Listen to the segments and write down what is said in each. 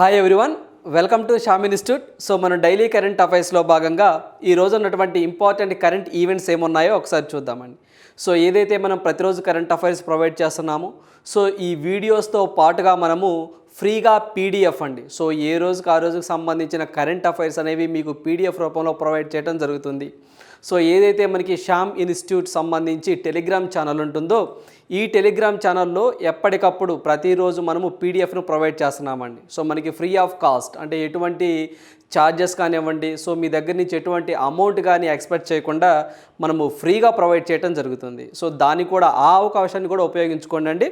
Hi everyone welcome to Sham institute so మనం daily current అఫైర్స్లో భాగంగా ఈ రోజు ఉన్నటువంటి ఇంపార్టెంట్ కరెంట్ ఈవెంట్స్ ఏమున్నాయో ఒకసారి చూద్దామండి. సో ఏదైతే మనం ప్రతిరోజు కరెంట్ అఫైర్స్ ప్రొవైడ్ చేస్తున్నామో సో ఈ వీడియోస్తో పాటుగా మనము ఫ్రీగా పీడిఎఫ్ అండి. సో ఏ రోజుకి ఆ రోజుకి సంబంధించిన కరెంట్ అఫైర్స్ అనేవి మీకు పీడిఎఫ్ రూపంలో ప్రొవైడ్ చేయడం జరుగుతుంది. సో ఏదైతే మనకి శ్యామ్ ఇన్స్టిట్యూట్ సంబంధించి టెలిగ్రామ్ ఛానల్ ఉంటుందో ఈ టెలిగ్రామ్ ఛానల్లో ఎప్పటికప్పుడు ప్రతిరోజు మనము పీడిఎఫ్ను ప్రొవైడ్ చేస్తున్నామండి. సో మనకి ఫ్రీ ఆఫ్ కాస్ట్ అంటే ఎటువంటి ఛార్జెస్ కానివ్వండి సో మీ దగ్గర నుంచి ఎటువంటి అమౌంట్ కానీ ఎక్స్పెక్ట్ చేయకుండా మనము ఫ్రీగా ప్రొవైడ్ చేయడం జరుగుతుంది. సో దాన్ని కూడా ఆ అవకాశాన్ని కూడా ఉపయోగించుకోండి అండి.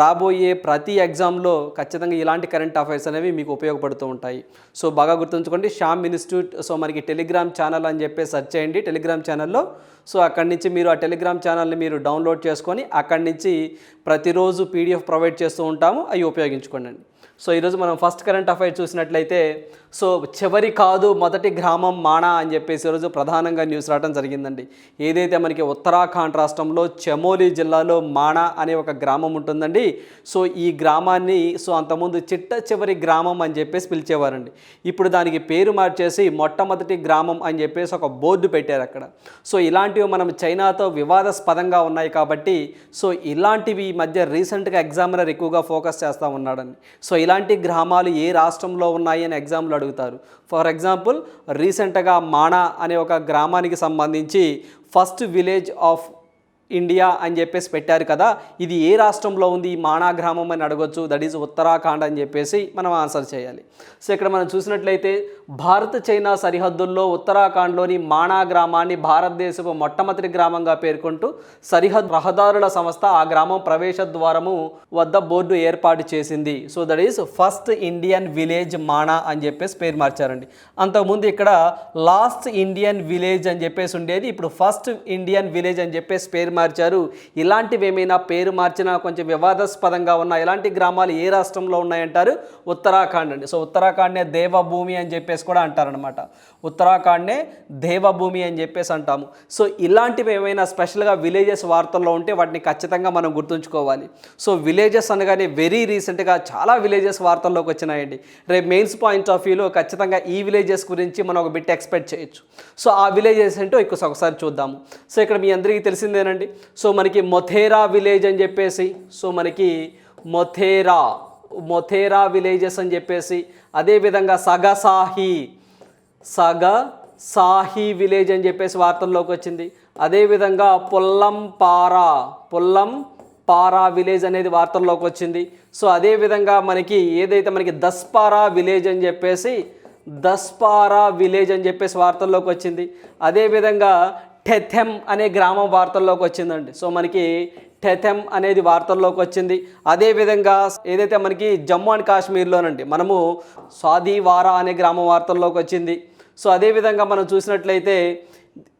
రాబోయే ప్రతి ఎగ్జామ్లో ఖచ్చితంగా ఇలాంటి కరెంట్ అఫైర్స్ అనేవి మీకు ఉపయోగపడుతూ ఉంటాయి. సో బాగా గుర్తుంచుకోండి శ్యామ్ ఇన్స్టిట్యూట్ సో మనకి టెలిగ్రామ్ ఛానల్ అని చెప్పి సెర్చ్ చేయండి టెలిగ్రామ్ ఛానల్లో సో అక్కడి నుంచి మీరు ఆ టెలిగ్రామ్ ఛానల్ని మీరు డౌన్లోడ్ చేసుకొని అక్కడి నుంచి ప్రతిరోజు పీడిఎఫ్ ప్రొవైడ్ చేస్తూ ఉంటాము. అవి ఉపయోగించుకోండి సో ఈరోజు మనం ఫస్ట్ కరెంట్ అఫైర్ చూసినట్లయితే సో చివరి కాదు మొదటి గ్రామం మానా అని చెప్పేసి ఈరోజు ప్రధానంగా న్యూస్ రావడం జరిగిందండి. ఏదైతే మనకి ఉత్తరాఖండ్ రాష్ట్రంలో చమోలి జిల్లాలో మానా అనే ఒక గ్రామం ఉంటుందండి. సో ఈ గ్రామాన్ని సో అంతకుముందు చిట్ట చివరి గ్రామం అని చెప్పేసి పిలిచేవారండి. ఇప్పుడు దానికి పేరు మార్చేసి మొట్టమొదటి గ్రామం అని చెప్పేసి ఒక బోర్డు పెట్టారు అక్కడ. సో ఇలాంటివి మనం చైనాతో వివాదాస్పదంగా ఉన్నాయి కాబట్టి సో ఇలాంటివి ఈ మధ్య రీసెంట్గా ఎగ్జామినర్ ఎక్కువగా ఫోకస్ చేస్తూ ఉన్నాడండి. సో ఇలాంటి గ్రామాలు ఏ రాష్ట్రంలో ఉన్నాయి అని ఎగ్జామ్లో అడుగుతారు. ఫర్ ఎగ్జాంపుల్ రీసెంట్గా మాణా అనే ఒక గ్రామానికి సంబంధించి ఫస్ట్ విలేజ్ ఆఫ్ ఇండియా అని చెప్పేసి పెట్టారు కదా ఇది ఏ రాష్ట్రంలో ఉంది మానా గ్రామం అని అడగొచ్చు దట్ ఈజ్ ఉత్తరాఖండ్ అని చెప్పేసి మనం ఆన్సర్ చేయాలి. సో ఇక్కడ మనం చూసినట్లయితే భారత్ చైనా సరిహద్దుల్లో ఉత్తరాఖండ్లోని మానా గ్రామాన్ని భారతదేశపు మొట్టమొదటి గ్రామంగా పేర్కొంటూ సరిహద్దు రహదారుల సంస్థ ఆ గ్రామం ప్రవేశ ద్వారము వద్ద బోర్డు ఏర్పాటు చేసింది. So that is first Indian village Mana అని చెప్పేసి పేరు మార్చారండి. అంతకుముందు ఇక్కడ లాస్ట్ ఇండియన్ విలేజ్ అని చెప్పేసి ఉండేది ఇప్పుడు ఫస్ట్ ఇండియన్ విలేజ్ అని చెప్పేసి పేరు మార్చారు. ఇలాంటివి ఏమైనా పేరు మార్చినా కొంచెం వివాదాస్పదంగా ఉన్న ఇలాంటి గ్రామాలు ఏ రాష్ట్రంలో ఉన్నాయంటారు? ఉత్తరాఖండ్ అండి సో ఉత్తరాఖండ్నే దేవభూమి అని చెప్పేసి కూడా అంటారనమాట ఉత్తరాఖండ్నే దేవభూమి అని చెప్పేసి అంటాము. సో ఇలాంటివి ఏమైనా స్పెషల్గా విలేజెస్ వార్తల్లో ఉంటే వాటిని ఖచ్చితంగా మనం గుర్తుంచుకోవాలి. సో విలేజెస్ అనగానే వెరీ రీసెంట్గా చాలా విలేజెస్ వార్తల్లోకి వచ్చినాయండి. రేపు మెయిన్స్ పాయింట్ ఆఫ్ వ్యూలో ఖచ్చితంగా ఈ విలేజెస్ గురించి మనం ఒక బిట్ ఎక్స్పెక్ట్ చేయొచ్చు. సో ఆ విలేజెస్ ఏంటో ఎక్కువ ఒకసారి చూద్దాము. సో ఇక్కడ మీ అందరికీ తెలిసిందేనండి. సో మనకి మొథేరా విలేజ్ అని చెప్పేసి సో మనకి మొథేరా మొథేరా విలేజెస్ అని చెప్పేసి అదేవిధంగా సగసాహి సగ సాహి విలేజ్ అని చెప్పేసి వార్తల్లోకి వచ్చింది. అదేవిధంగా పొల్లంపారా పొల్లం పారా విలేజ్ అనేది వార్తల్లోకి వచ్చింది. సో అదేవిధంగా మనకి ఏదైతే మనకి దస్పారా విలేజ్ అని చెప్పేసి దస్పారా విలేజ్ అని చెప్పేసి వార్తల్లోకి వచ్చింది. అదేవిధంగా టెథెమ్ అనే గ్రామం వార్తల్లోకి వచ్చిందండి. సో మనకి టెథెమ్ అనేది వార్తల్లోకి వచ్చింది. అదేవిధంగా ఏదైతే మనకి జమ్మూ అండ్ కాశ్మీర్లోనండి మనము స్వాదివారా అనే గ్రామం వార్తల్లోకి వచ్చింది. సో అదేవిధంగా మనం చూసినట్లయితే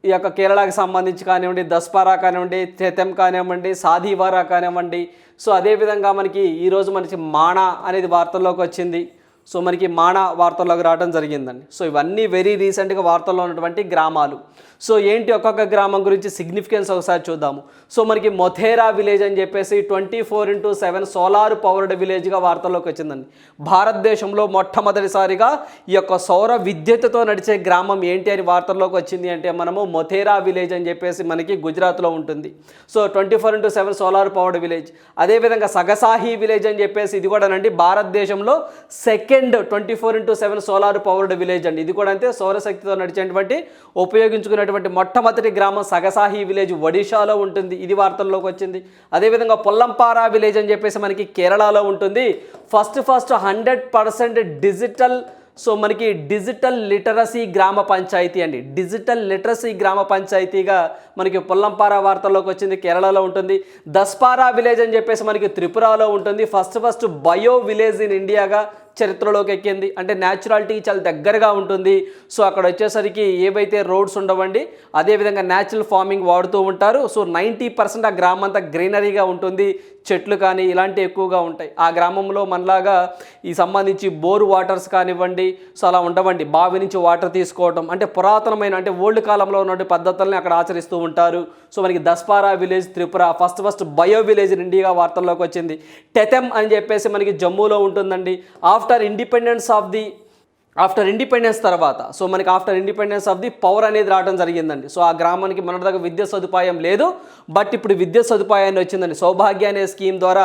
ఈ యొక్క కేరళకి సంబంధించి కానివ్వండి దస్పారా కానివ్వండి తెతం కానివ్వండి సాధీవారా కానివ్వండి. సో అదేవిధంగా మనకి ఈరోజు మనకి మాణా అనేది వార్తల్లోకి వచ్చింది. సో మనకి మాన వార్తల్లోకి రావడం జరిగిందండి. సో ఇవన్నీ వెరీ రీసెంట్గా వార్తల్లో ఉన్నటువంటి గ్రామాలు. సో ఏంటి ఒక్కొక్క గ్రామం గురించి సిగ్నిఫికెన్స్ ఒకసారి చూద్దాము. సో మనకి మొథేరా విలేజ్ అని చెప్పేసి twenty four into seven solar powered విలేజ్గా వార్తల్లోకి వచ్చిందండి. భారతదేశంలో మొట్టమొదటిసారిగా ఈ యొక్క సౌర విద్యుత్తుతో నడిచే గ్రామం ఏంటి అని వార్తల్లోకి వచ్చింది అంటే మనము మొథేరా విలేజ్ అని చెప్పేసి మనకి గుజరాత్లో ఉంటుంది. So twenty four into seven solar powered village అదేవిధంగా సగసాహి విలేజ్ అని చెప్పేసి ఇది కూడా అండి భారతదేశంలో second twenty four into seven solar powered village అండి. ఇది కూడా అంతే సౌరశక్తితో నడిచేటువంటి ఉపయోగించుకునేటువంటి మొట్టమొదటి గ్రామం సగసాహి విలేజ్ ఒడిషాలో ఉంటుంది. ఇది వార్తల్లోకి వచ్చింది. అదేవిధంగా పొల్లంపారా విలేజ్ అని చెప్పేసి మనకి కేరళలో ఉంటుంది. First first hundred percent digital so మనకి డిజిటల్ లిటరసీ గ్రామ పంచాయతీ అండి. డిజిటల్ లిటరసీ గ్రామ పంచాయతీగా మనకి పొల్లంపారా వార్తల్లోకి వచ్చింది కేరళలో ఉంటుంది. దస్పారా విలేజ్ అని చెప్పేసి మనకి త్రిపురలో ఉంటుంది. First first bio village in ఇండియాగా చరిత్రలోకి ఎక్కింది. అంటే న్యాచురాలిటీ చాలా దగ్గరగా ఉంటుంది. సో అక్కడ వచ్చేసరికి ఏవైతే రోడ్స్ ఉండవండి అదేవిధంగా న్యాచురల్ ఫార్మింగ్ వాడుతూ ఉంటారు. సో నైంటీ పర్సెంట్ ఆ గ్రామం అంతా గ్రీనరీగా ఉంటుంది. చెట్లు కానీ ఇలాంటివి ఎక్కువగా ఉంటాయి. ఆ గ్రామంలో మనలాగా ఈ సంబంధించి బోర్ వాటర్స్ కానివ్వండి సో అలా ఉండవండి. బావి నుంచి వాటర్ తీసుకోవడం అంటే పురాతనమైన అంటే ఓల్డ్ కాలంలో ఉన్న పద్ధతుల్ని అక్కడ ఆచరిస్తూ ఉంటారు. సో మనకి Daspara village Tripura first first bio village ఇండియాగా వార్తల్లోకి వచ్చింది. టెథెమ్ అని చెప్పేసి మనకి జమ్మూలో ఉంటుందండి. After after independence of the after independence తర్వాత. సో మనకి after independence of the power అనేది రావడం జరిగిందండి. సో ఆ గ్రామానికి మన దగ్గర విద్యా సదుపాయం లేదు బట్ ఇప్పుడు విద్యా సదుపాయాన్ని వచ్చిందండి. సౌభాగ్య అనే స్కీమ్ ద్వారా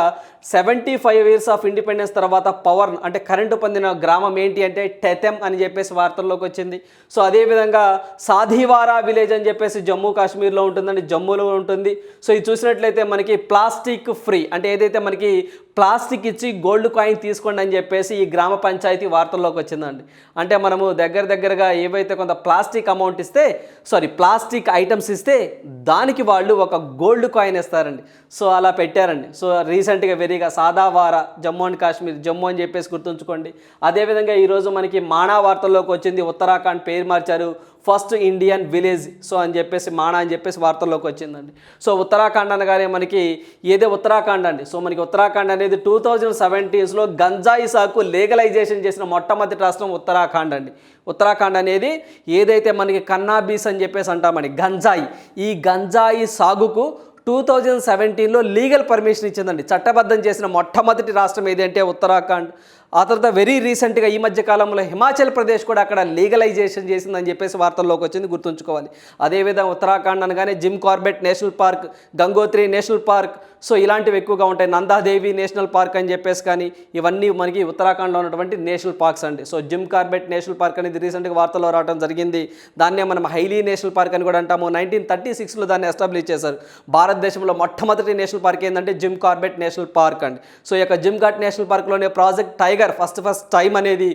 seventy five years of independence తర్వాత పవర్ అంటే కరెంటు పొందిన గ్రామం ఏంటి అంటే టెథెమ్ అని చెప్పేసి వార్తల్లోకి వచ్చింది. సో అదేవిధంగా సాధివారా విలేజ్ అని చెప్పేసి జమ్మూ కాశ్మీర్లో ఉంటుందండి జమ్మూలో ఉంటుంది. సో ఇది చూసినట్లయితే మనకి ప్లాస్టిక్ ఫ్రీ అంటే ఏదైతే మనకి ప్లాస్టిక్ ఇచ్చి గోల్డ్ కాయిన్ తీసుకోండి అని చెప్పేసి ఈ గ్రామ పంచాయతీ వార్తల్లోకి వచ్చిందండి. అంటే మనము దగ్గర దగ్గరగా ఏవైతే కొంత ప్లాస్టిక్ అమౌంట్ ఇస్తే సారీ ప్లాస్టిక్ ఐటమ్స్ ఇస్తే దానికి వాళ్ళు ఒక గోల్డ్ కాయిన్ ఇస్తారండి. సో అలా పెట్టారండి. సో రీసెంట్గా వెరీగా సాదావారా జమ్మూ అండ్ కాశ్మీర్ జమ్మూ అని చెప్పేసి గుర్తుంచుకోండి. అదేవిధంగా ఈరోజు మనకి మానా వార్తల్లోకి వచ్చింది ఉత్తరాఖండ్ పేరు మార్చారు ఫస్ట్ ఇండియన్ విలేజ్ సో అని చెప్పేసి మానా అని చెప్పేసి వార్తల్లోకి వచ్చిందండి. సో ఉత్తరాఖండ్ అనగానే మనకి ఏదే ఉత్తరాఖండ్ అండి. సో మనకి ఉత్తరాఖండ్ అనేది టూ థౌజండ్ సెవెంటీన్స్లో గంజాయి సాగు లీగలైజేషన్ చేసిన మొట్టమొదటి రాష్ట్రం ఉత్తరాఖండ్ అండి. ఉత్తరాఖండ్ అనేది ఏదైతే మనకి కన్నాబీస్ అని చెప్పేసి అంటామని గంజాయి. ఈ గంజాయి సాగుకు టూ థౌజండ్ సెవెంటీన్లో లీగల్ పర్మిషన్ ఇచ్చిందండి. చట్టబద్ధం చేసిన మొట్టమొదటి రాష్ట్రం ఏదంటే ఉత్తరాఖండ్. ఆ తర్వాత వెరీ రీసెంట్గా ఈ మధ్య కాలంలో హిమాచల్ ప్రదేశ్ కూడా అక్కడ లీగలైజేషన్ చేసిందని చెప్పేసి వార్తల్లోకి వచ్చింది గుర్తుంచుకోవాలి. అదేవిధంగా ఉత్తరాఖండ్ అనగానే Jim Corbett National Park Gangotri National Park so ఇలాంటివి ఎక్కువగా ఉంటాయి. నందాదేవి నేషనల్ పార్క్ అని చెప్పేసి కానీ ఇవన్నీ మనకి ఉత్తరాఖండ్లో ఉన్నటువంటి నేషనల్ పార్క్స్ అండి. So Jim Corbett National Park అనేది రీసెంట్గా వార్తల్లో రావడం జరిగింది. దాన్నే మనం హైలీ నేషనల్ పార్క్ అని కూడా అంటాము. నైన్టీన్ థర్టీ సిక్స్లో దాన్ని ఎస్టాబ్లిష్ చేశారు. భారతదేశంలో మొట్టమొదటి నేషనల్ పార్క్ ఏంటంటే జిమ్ కార్బెట్ నేషనల్ పార్క్ అండి. సో ఈ యొక్క Jim Corbett national పార్క్లోనే project tiger first first time అనేది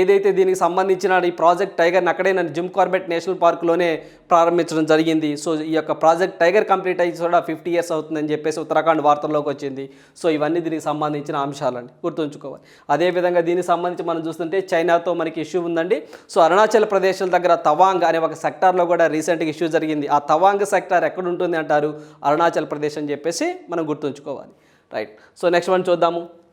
ఏదైతే దీనికి సంబంధించిన ఈ ప్రాజెక్ట్ టైగర్ని అక్కడే నన్ను జిమ్ కార్బెట్ నేషనల్ పార్క్లోనే ప్రారంభించడం జరిగింది. సో ఈ యొక్క ప్రాజెక్ట్ టైగర్ కంప్లీట్ అయ్యి కూడా ఫిఫ్టీ ఇయర్స్ అవుతుందని చెప్పేసి ఉత్తరాఖండ్ వార్తల్లోకి వచ్చింది. సో ఇవన్నీ దీనికి సంబంధించిన అంశాలండి. గుర్తుంచుకోవాలి. అదేవిధంగా దీనికి సంబంధించి మనం చూస్తుంటే చైనాతో మనకి ఇష్యూ ఉందండి. సో అరుణాచల్ ప్రదేశం దగ్గర తవాంగ్ అనే ఒక సెక్టార్లో కూడా రీసెంట్గా ఇష్యూ జరిగింది. ఆ తవాంగ్ సెక్టార్ ఎక్కడ ఉంటుంది అంటారు? అరుణాచల్ ప్రదేశ్ అని చెప్పేసి మనం గుర్తుంచుకోవాలి. రైట్. సో నెక్స్ట్ వన్ చూద్దాము.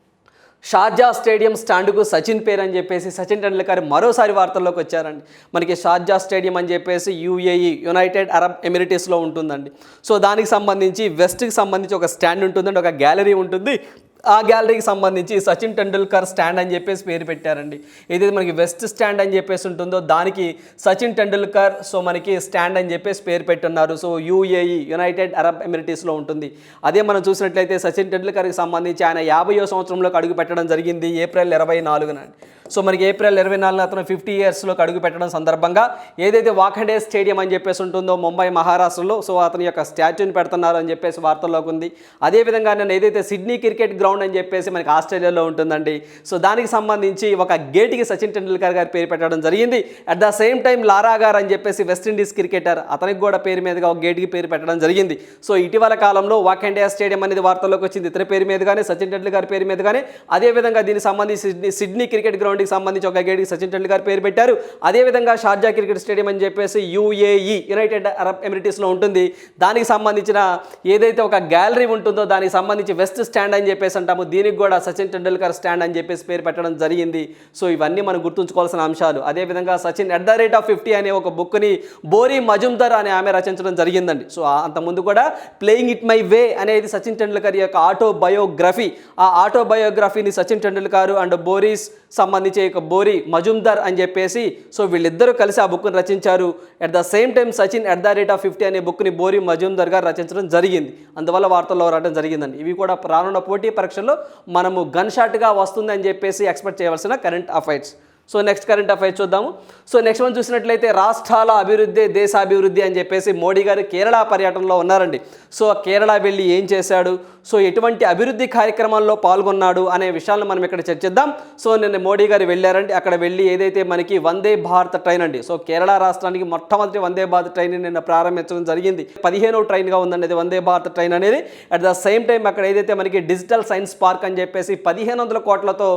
షార్జా స్టేడియం స్టాండ్కు సచిన్ పేరు అని చెప్పేసి సచిన్ టెండూల్కర్ మరోసారి వార్తల్లోకి వచ్చారండి. మనకి షార్జా స్టేడియం అని చెప్పేసి యూఏఈ యునైటెడ్ అరబ్ ఎమిరిటీస్లో ఉంటుందండి. సో దానికి సంబంధించి వెస్ట్కి సంబంధించి ఒక స్టాండ్ ఉంటుందండి ఒక గ్యాలరీ ఉంటుంది. ఆ గ్యాలరీకి సంబంధించి సచిన్ టెండూల్కర్ స్టాండ్ అని చెప్పేసి పేరు పెట్టారండి. ఏదైతే మనకి వెస్ట్ స్టాండ్ అని చెప్పేసి ఉంటుందో దానికి సచిన్ టెండూల్కర్ సో మనకి స్టాండ్ అని చెప్పేసి పేరు పెట్టున్నారు. సో యూఏఈ యునైటెడ్ అరబ్ ఎమిరిటీస్లో ఉంటుంది. అదే మనం చూసినట్లయితే సచిన్ టెండూల్కర్కి సంబంధించి ఆయన యాభైయో సంవత్సరంలోకి అడుగు పెట్టడం జరిగింది ఏప్రిల్ ఇరవై నాలుగున. సో మనకి ఏప్రిల్ ఇరవై నాలుగున అతను ఫిఫ్టీ ఇయర్స్లోకి అడుగు పెట్టడం సందర్భంగా ఏదైతే వాఖండే స్టేడియం అని చెప్పేసి ఉంటుందో ముంబై మహారాష్ట్రలో సో అతని యొక్క స్టాచ్యూని పెడుతున్నారు అని చెప్పేసి వార్తల్లోకి ఉంది. అదేవిధంగా నేను ఏదైతే సిడ్నీ క్రికెట్ గ్రౌండ్ అని చెప్పేసి మనకి ఆస్ట్రేలియాలో ఉంటుందండి. సో దానికి సంబంధించి ఒక గేట్కి సచిన్ టెండూల్కర్ గారి పేరు పెట్టడం జరిగింది. At the same time Lara గారు అని చెప్పేసి వెస్టిండీస్ క్రికెటర్ అతనికి కూడా పేరు మీదుగా ఒక గేట్కి పేరు పెట్టడం జరిగింది. సో ఇటీవల కాలంలో వాఖండే స్టేడియం అనేది వార్తల్లోకి వచ్చింది. ఇతర పేరు మీదుగానే సచిన్ టెండూల్కర్ పేరు మీదుగానే. అదేవిధంగా దీనికి సంబంధించి సిడ్నీ సిడ్నీ క్రికెట్ గ్రౌండ్కి సంబంధించి ఒక గేట్కి సచిన్ టెండూల్కర్ పేరు పెట్టారు. అదేవిధంగా షార్జా క్రికెట్ స్టేడియం అని చెప్పేసి యూఏఈ యునైటెడ్ అరబ్ ఎమిరిటీస్లో ఉంటుంది. దానికి సంబంధించిన ఏదైతే ఒక గ్యాలరీ ఉంటుందో దానికి సంబంధించి వెస్ట్ స్టాండ్ అని చెప్పేసి అంటాము. దీనికి కూడా సచిన్ టెండూల్కర్ స్టాండ్ అని చెప్పేసి పేరు పెట్టడం జరిగింది. సో ఇవన్నీ మనం గుర్తుంచుకోవాల్సిన అంశాలు. అదేవిధంగా Sachin at the rate of fifty అనే ఒక బుక్ని బోరీ మజుందర్ అనే ఆమె రచించడం జరిగిందండి. సో అంతకుముందు కూడా ప్లేయింగ్ ఇట్ మై వే అనేది సచిన్ టెండూల్కర్ యొక్క ఆటోబయోగ్రఫీ ఆ ఆటోబయోగ్రఫీని సచిన్ టెండూల్కర్ అండ్ బోరీస్ సంబంధించి ఒక బోరీ మజుందర్ అని చెప్పేసి సో వీళ్ళిద్దరూ కలిసి ఆ బుక్ను రచించారు. At the same time Sachin at the rate of fifty అనే బుక్ని బోరీ మజుందర్ గారు రచించడం జరిగింది. అందువల్ల వార్తల్లో రావడం జరిగిందండి. ఇవి కూడా రానున్న పోటీ పరీక్షల్లో మనము గన్ షాట్గా వస్తుంది అని చెప్పేసి ఎక్స్పెక్ట్ చేయవలసిన current affairs so next current affairs చూద్దాము. సో నెక్స్ట్ వన్ చూసినట్లయితే రాష్ట్రాల అభివృద్ధి దేశాభివృద్ధి అని చెప్పేసి మోడీ గారు కేరళ పర్యటనలో ఉన్నారండి. సో కేరళ వెళ్ళి ఏం చేశాడు? సో ఎటువంటి అభివృద్ధి కార్యక్రమాల్లో పాల్గొన్నాడు అనే విషయాలను మనం ఇక్కడ చర్చిద్దాం. సో నిన్న మోడీ గారు వెళ్ళారండి. అక్కడ వెళ్ళి ఏదైతే మనకి వందే భారత్ ట్రైన్ అండి. సో కేరళ రాష్ట్రానికి మొట్టమొదటి వందే భారత్ ట్రైన్ నిన్న ప్రారంభించడం జరిగింది. పదిహేనవ ట్రైన్గా ఉందండి వందే భారత్ ట్రైన్ అనేది. అట్ ద సేమ్ టైం అక్కడ ఏదైతే మనకి డిజిటల్ సైన్స్ పార్క్ అని చెప్పేసి పదిహేను వందల కోట్లతో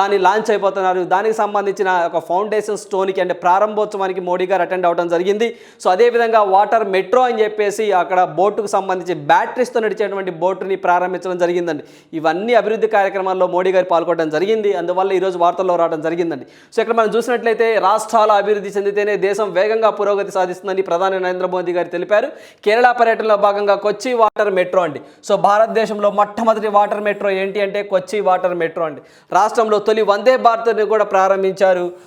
దాన్ని లాంచ్ అయిపోతున్నారు. దానికి సంబంధించిన సంబంధించిన ఒక ఫౌండేషన్ స్టోన్కి అంటే ప్రారంభోత్సవానికి మోడీ గారు అటెండ్ అవ్వడం జరిగింది. సో అదేవిధంగా వాటర్ మెట్రో అని చెప్పేసి అక్కడ బోటుకు సంబంధించి బ్యాటరీస్తో నడిచేటువంటి బోటుని ప్రారంభించడం జరిగిందండి. ఇవన్నీ అభివృద్ధి కార్యక్రమాల్లో మోడీ గారు పాల్గొనడం జరిగింది. అందువల్ల ఈరోజు వార్తల్లో రావడం జరిగిందండి. సో ఇక్కడ మనం చూసినట్లయితే రాష్ట్రాల అభివృద్ధి చెందితేనే దేశం వేగంగా పురోగతి సాధిస్తుందని ప్రధాని నరేంద్ర మోదీ గారు తెలిపారు. కేరళ పర్యటనలో భాగంగా కొచ్చి వాటర్ మెట్రో అండి. సో భారతదేశంలో మొట్టమొదటి వాటర్ మెట్రో ఏంటి అంటే కొచ్చి వాటర్ మెట్రో అండి. రాష్ట్రంలో తొలి వందే భారత్ని కూడా ప్రారంభించారు.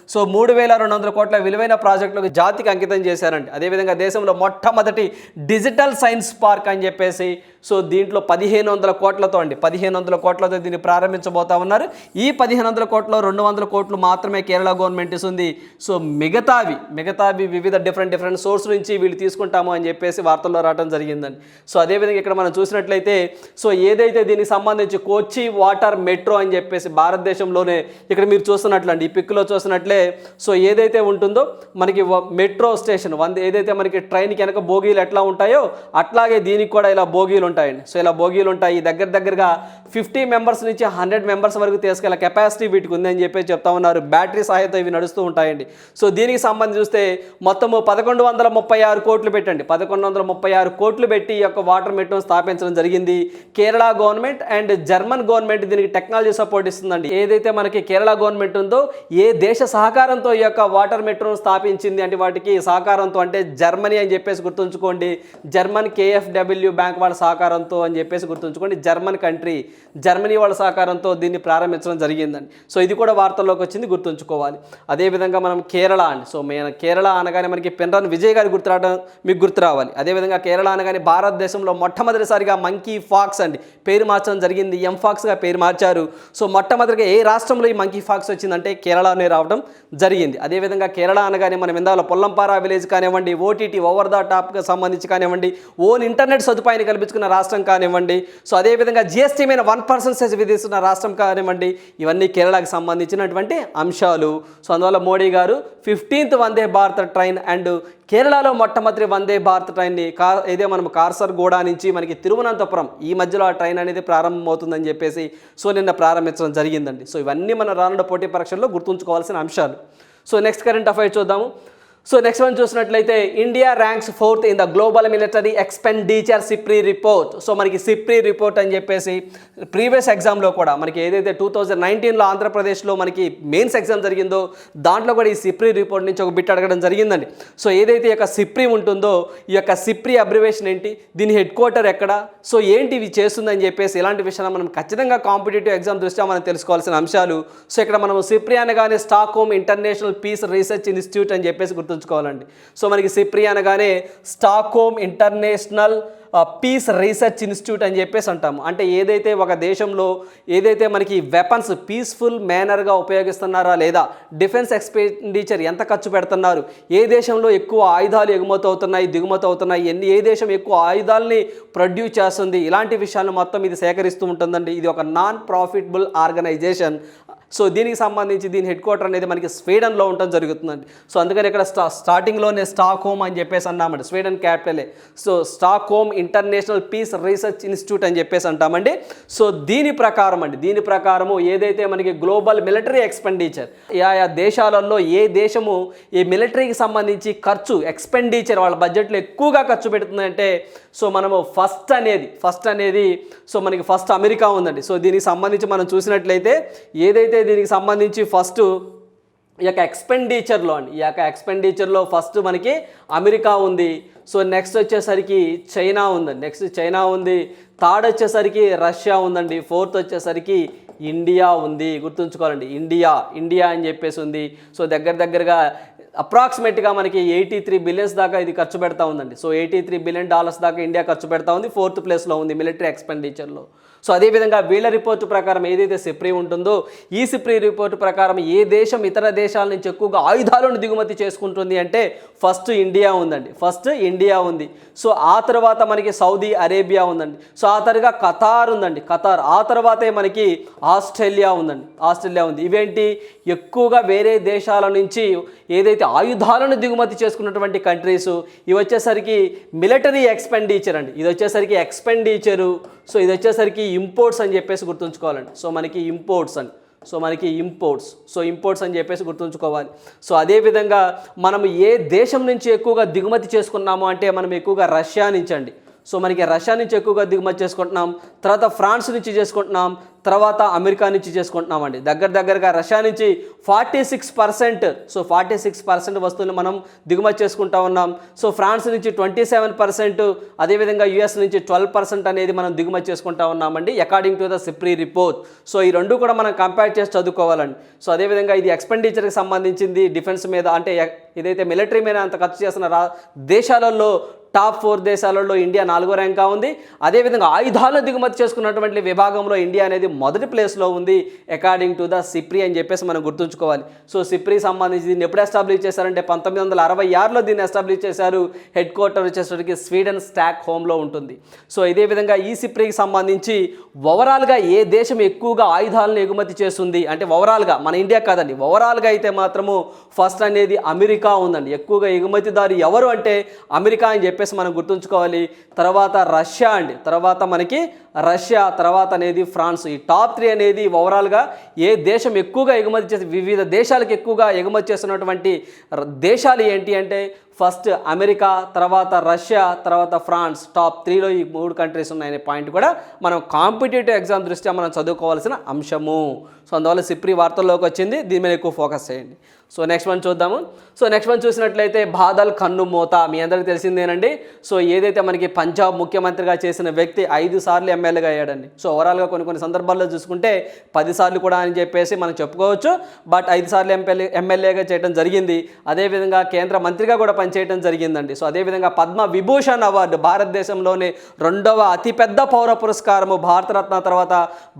సో మూడు వేల రెండు వందల కోట్ల విలువైన ప్రాజెక్టులకు జాతికి అంకితం చేశారండి అదేవిధంగా దేశంలో మొట్టమొదటి డిజిటల్ సైన్స్ పార్క్ అని చెప్పేసి సో దీంట్లో పదిహేను వందల కోట్లతో అండి పదిహేను వందల కోట్లతో దీన్ని ప్రారంభించబోతా ఉన్నారు. ఈ పదిహేను వందల కోట్లో రెండు వందల కోట్లు మాత్రమే కేరళ గవర్నమెంట్ ఇస్తుంది. సో మిగతావి మిగతావి వివిధ డిఫరెంట్ డిఫరెంట్ సోర్స్ నుంచి వీళ్ళు తీసుకుంటాము అని చెప్పేసి వార్తల్లో రావడం జరిగిందండి. సో అదేవిధంగా ఇక్కడ మనం చూసినట్లయితే సో ఏదైతే దీనికి సంబంధించి కోచి వాటర్ మెట్రో అని చెప్పేసి భారతదేశంలోనే ఇక్కడ మీరు చూస్తున్నట్లండి ఈ పిక్లో చూస్తున్నట్లే సో ఏదైతే ఉంటుందో మనకి మెట్రో స్టేషన్ వంద ఏదైతే మనకి ట్రైన్కి వెనక బోగీలు ఎట్లా ఉంటాయో అట్లాగే దీనికి కూడా ఇలా బోగీలు ఉంటాయండి సో ఇలా బోగీలు ఉంటాయి. దగ్గర దగ్గరగా ఫిఫ్టీ మెంబర్స్ నుంచి హండ్రెడ్ మెంబర్స్ వరకు తీసుకెళ్ళే కెపాసిటీ వీటికి ఉందని చెప్పి చెప్తా ఉన్నారు. బ్యాటరీ సహాయంతో ఇవి నడుస్తూ ఉంటాయండి. సో దీనికి సంబంధించి చూస్తే మొత్తము పదకొండు వందల ముప్పై ఆరు కోట్లు పెట్టండి. పదకొండు వందల ముప్పై ఆరు కోట్లు పెట్టి ఈ యొక్క వాటర్ మెట్రోను స్థాపించడం జరిగింది. Kerala government and German government దీనికి టెక్నాలజీ సపోర్ట్ ఇస్తుందండి. ఏదైతే మనకి కేరళ గవర్నమెంట్ ఉందో ఏ దేశ సహకారంతో ఈ యొక్క వాటర్ మెట్రోను స్థాపించింది అంటే వాటికి సహకారంతో అంటే జర్మనీ అని చెప్పేసి గుర్తుంచుకోండి. జర్మన్ కేఎఫ్డబ్ల్యూ బ్యాంక్ వాళ్ళ సహకారంతో అని చెప్పేసి గుర్తుంచుకోండి. జర్మన్ కంట్రీ జర్మనీ వాళ్ళ సహకారంతో దీన్ని ప్రారంభించడం జరిగిందండి. సో ఇది కూడా వార్తల్లోకి వచ్చింది గుర్తుంచుకోవాలి. అదేవిధంగా మనం కేరళ అండి. సో మన కేరళ అనగానే మనకి పెన్రాన్ విజయ్ గారి గుర్తు రావడం మీకు గుర్తు రావాలి. అదేవిధంగా కేరళ అనగానే భారతదేశంలో మొట్టమొదటిసారిగా మంకీ ఫాక్స్ అండి. పేరు మార్చడం జరిగింది. ఎం ఫాక్స్గా పేరు మార్చారు. సో మొట్టమొదటిగా ఏ రాష్ట్రంలో ఈ మంకీ ఫాక్స్ వచ్చిందంటే కేరళనే రావడం జరిగింది. అదేవిధంగా కేరళ అనగానే మనం ఇందాల పొల్లంపార విలేజ్ కానివ్వండి ఓటీటీ ఓవర్ ద టాప్కి సంబంధించి కానివ్వండి ఓన్ ఇంటర్నెట్ సదుపాయాన్ని కల్పించుకున్న రాష్ట్రం కానివ్వండి సో అదేవిధంగా జిఎస్టీ మీద వన్ పర్సెంటేజ్ విధిస్తున్న రాష్ట్రం కానివ్వండి ఇవన్నీ కేరళకు సంబంధించినటువంటి అంశాలు. సో అందువల్ల మోడీ గారు ఫిఫ్టీన్త్ వందే భారత ట్రైన్ అండ్ కేరళలో మొట్టమొదటి వందే భారత్ ట్రైన్ని కా ఏదో మనం కార్సర్గూడ నుంచి మనకి తిరువనంతపురం ఈ మధ్యలో ఆ ట్రైన్ అనేది ప్రారంభమవుతుందని చెప్పేసి సో నిన్న ప్రారంభించడం జరిగిందండి. సో ఇవన్నీ మన రానున్న పోటీ పరీక్షల్లో గుర్తుంచుకోవాల్సిన అంశాలు. సో నెక్స్ట్ కరెంట్ అఫైర్ చూద్దాము. సో నెక్స్ట్ వన్ చూసినట్లయితే India ranks fourth in the global military expenditure SIPRI report so మనకి సిప్రీ రిపోర్ట్ అని చెప్పేసి ప్రీవియస్ ఎగ్జామ్లో కూడా మనకి ఏదైతే టూ థౌజండ్ నైన్టీన్లో ఆంధ్రప్రదేశ్లో మనకి మెయిన్స్ ఎగ్జామ్ జరిగిందో దాంట్లో కూడా ఈ సిప్రీ రిపోర్ట్ నుంచి ఒక బిట్ అడగడం జరిగిందండి. సో ఏదైతే ఈ యొక్క సిప్రీ ఉంటుందో ఈ యొక్క సిప్రీ అబ్రివేషన్ ఏంటి దీని హెడ్ క్వార్టర్ ఎక్కడ సో ఏంటి ఇవి చేస్తుందని చెప్పేసి ఇలాంటి విషయాలు మనం ఖచ్చితంగా కాంపిటేటివ్ ఎగ్జామ్ దృష్ట్యా మనం తెలుసుకోవాల్సిన అంశాలు. సో ఇక్కడ మనం సిప్రీ అనగానే Stockholm international peace research institute అని చెప్పేసి గుర్తు గుర్తుంచుకోవాలండి. సో మనకి సిప్రి అనగానే Stockholm international peace research institute అని చెప్పేసి అంటాము. అంటే ఏదైతే ఒక దేశంలో ఏదైతే మనకి వెపన్స్ పీస్ఫుల్ మేనర్గా ఉపయోగిస్తున్నారా లేదా డిఫెన్స్ ఎక్స్పెండిచర్ ఎంత ఖర్చు పెడుతున్నారు ఏ దేశంలో ఎక్కువ ఆయుధాలు ఎగుమతి అవుతున్నాయి దిగుమతి అవుతున్నాయి ఎన్ని ఏ దేశం ఎక్కువ ఆయుధాలని ప్రొడ్యూస్ చేస్తుంది ఇలాంటి విషయాలను మొత్తం ఇది సేకరిస్తూ ఉంటుందండి. ఇది ఒక నాన్ ప్రాఫిటబుల్ ఆర్గనైజేషన్. సో దీనికి సంబంధించి దీని హెడ్ క్వార్టర్ అనేది మనకి స్వీడన్లో ఉండటం జరుగుతుందండి. సో అందుకని ఇక్కడ స్టా స్టార్టింగ్లోనే స్టాక్ హోమ్ అని చెప్పేసి అన్నామండి. Sweden క్యాపిటలే. So Stockholm international peace research institute అని చెప్పేసి అంటామండి. సో దీని ప్రకారం అండి దీని ప్రకారము ఏదైతే మనకి గ్లోబల్ మిలిటరీ ఎక్స్పెండిచర్ ఆయా దేశాలలో ఏ దేశము ఈ మిలిటరీకి సంబంధించి ఖర్చు ఎక్స్పెండిచర్ వాళ్ళ బడ్జెట్లో ఎక్కువగా ఖర్చు పెడుతుందంటే సో మనము ఫస్ట్ అనేది ఫస్ట్ అనేది సో మనకి ఫస్ట్ అమెరికా ఉందండి. సో దీనికి సంబంధించి మనం చూసినట్లయితే ఏదైతే దీనికి సంబంధించి ఫస్ట్ ఈ యొక్క ఎక్స్పెండిచర్లో అండి ఈ యొక్క ఎక్స్పెండిచర్లో ఫస్ట్ మనకి అమెరికా ఉంది. సో నెక్స్ట్ వచ్చేసరికి చైనా ఉందండి. నెక్స్ట్ చైనా ఉంది. థర్డ్ వచ్చేసరికి రష్యా ఉందండి. ఫోర్త్ వచ్చేసరికి ఇండియా ఉంది. గుర్తుంచుకోవాలండి. ఇండియా ఇండియా అని చెప్పేసి ఉంది. సో దగ్గర దగ్గరగా అప్రాక్సిమేట్గా మనకి ఎయిటీ త్రీ బిలియన్స్ దాకా ఇది ఖర్చు పెడతా ఉందండి. So eighty three billion dollars దాకా ఇండియా ఖర్చు పెడతా ఉంది. ఫోర్త్ ప్లేస్లో ఉంది మిలిటరీ ఎక్స్పెండిచర్లో. సో అదేవిధంగా వీళ్ళ రిపోర్టు ప్రకారం ఏదైతే సిప్రీ ఉంటుందో ఈ సిప్రీ రిపోర్టు ప్రకారం ఏ దేశం ఇతర దేశాల నుంచి ఎక్కువగా ఆయుధాలను దిగుమతి చేసుకుంటుంది అంటే ఫస్ట్ ఇండియా ఉందండి. ఫస్ట్ ఇండియా ఉంది. సో ఆ తర్వాత మనకి సౌదీ అరేబియా ఉందండి. సో ఆ తర్వాత కతార్ ఉందండి. కతార్ ఆ తర్వాతే మనకి ఆస్ట్రేలియా ఉందండి. ఆస్ట్రేలియా ఉంది. ఇవేంటి? ఎక్కువగా వేరే దేశాల నుంచి ఏదైతే ఆయుధాలను దిగుమతి చేసుకున్నటువంటి కంట్రీస్ ఇవి వచ్చేసరికి మిలిటరీ ఎక్స్పెండిచర్ అండి. ఇది వచ్చేసరికి ఎక్స్పెండిచరు. సో ఇది వచ్చేసరికి ఇంపోర్ట్స్ అని చెప్పేసి గుర్తుంచుకోవాలండి. సో మనకి ఇంపోర్ట్స్ అని. సో మనకి ఇంపోర్ట్స్ సో ఇంపోర్ట్స్ అని చెప్పేసి గుర్తుంచుకోవాలి. సో అదేవిధంగా మనం ఏ దేశం నుంచి ఎక్కువగా దిగుమతి చేసుకున్నాము అంటే మనం ఎక్కువగా రష్యా నుంచి అండి సో మనకి రష్యా నుంచి ఎక్కువగా దిగుమతి చేసుకుంటున్నాం. తర్వాత ఫ్రాన్స్ నుంచి చేసుకుంటున్నాం. తర్వాత అమెరికా నుంచి చేసుకుంటున్నామండి. దగ్గర దగ్గరగా రష్యా నుంచి forty six percent so forty six percent వస్తువులు మనం దిగుమతి చేసుకుంటా ఉన్నాం. సో ఫ్రాన్స్ నుంచి ట్వంటీ సెవెన్ పర్సెంట్ అదేవిధంగా యుఎస్ నుంచి ట్వెల్వ్ పర్సెంట్ అనేది మనం దిగుమతి చేసుకుంటా ఉన్నామండి according to the SIPRI report so ఈ రెండు కూడా మనం కంపేర్ చేసి చదువుకోవాలండి. సో అదేవిధంగా ఇది ఎక్స్పెండిచర్కి సంబంధించింది డిఫెన్స్ మీద అంటే ఇదైతే ఏదైతే మిలిటరీ మీద అంత ఖర్చు చేస్తున్న రా దేశాలలో టాప్ ఫోర్ దేశాలలో ఇండియా నాలుగో ర్యాంక్గా ఉంది. అదేవిధంగా ఆయుధాలు దిగుమతి చేసుకున్నటువంటి విభాగంలో ఇండియా అనేది మొదటి ప్లేస్లో ఉంది అకార్డింగ్ టు ద సిప్రీ అని చెప్పేసి మనం గుర్తుంచుకోవాలి. సో సిప్రీ సంబంధించి దీన్ని ఎప్పుడు ఎస్టాబ్లిష్ చేశారంటే పంతొమ్మిది వందల అరవై ఆరులో దీన్ని ఎస్టాబ్లిష్ చేశారు. హెడ్ క్వార్టర్ వచ్చేసరికి స్వీడన్ స్టాక్ హోమ్లో ఉంటుంది. సో ఇదే విధంగా ఈ సిప్రీకి సంబంధించి ఓవరాల్గా ఏ దేశం ఎక్కువగా ఆయుధాలను ఎగుమతి చేస్తుంది? అంటే ఓవరాల్గా మన ఇండియా కాదండి. ఓవరాల్గా అయితే మాత్రము ఫస్ట్ అనేది అమెరికా ఉందండి. ఎక్కువగా ఎగుమతిదారు ఎవరు అంటే అమెరికా అని చెప్పేసి మనం గుర్తుంచుకోవాలి. తర్వాత రష్యా అండి. తర్వాత మనకి రష్యా తర్వాత అనేది ఫ్రాన్స్. ఈ టాప్ త్రీ అనేది ఓవరాల్గా ఏ దేశం ఎక్కువగా ఎగుమతి చేసే వివిధ దేశాలకు ఎక్కువగా ఎగుమతి చేస్తున్నటువంటి దేశాలు ఏంటి అంటే ఫస్ట్ అమెరికా తర్వాత రష్యా తర్వాత ఫ్రాన్స్ టాప్ త్రీలో ఈ మూడు కంట్రీస్ ఉన్నాయనే పాయింట్ కూడా మనం కాంపిటేటివ్ ఎగ్జామ్ దృష్ట్యా మనం చదువుకోవాల్సిన అంశము. సో అందువల్ల సిప్రి వార్తల్లోకి వచ్చింది. దీని మీద ఎక్కువ ఫోకస్ చేయండి. సో నెక్స్ట్ వన్ చూద్దాము. సో నెక్స్ట్ వన్ చూసినట్లయితే బాదల్ కన్ను మోత. మీ అందరికీ తెలిసిందేనండి సో ఏదైతే మనకి పంజాబ్ ముఖ్యమంత్రిగా చేసిన వ్యక్తి ఐదు సార్లు ఎమ్మెల్యేగా అయ్యాడండి. సో ఓవరాల్గా కొన్ని కొన్ని సందర్భాల్లో చూసుకుంటే పది సార్లు కూడా అని చెప్పేసి మనం చెప్పుకోవచ్చు. బట్ ఐదు సార్లు ఎంపీఎల్ఏ ఎమ్మెల్యేగా చేయడం జరిగింది. అదేవిధంగా కేంద్ర మంత్రిగా కూడా పనిచేయడం జరిగిందండి. సో అదేవిధంగా పద్మ విభూషణ్ అవార్డు భారతదేశంలోనే రెండవ అతిపెద్ద పౌర పురస్కారము భారతరత్న తర్వాత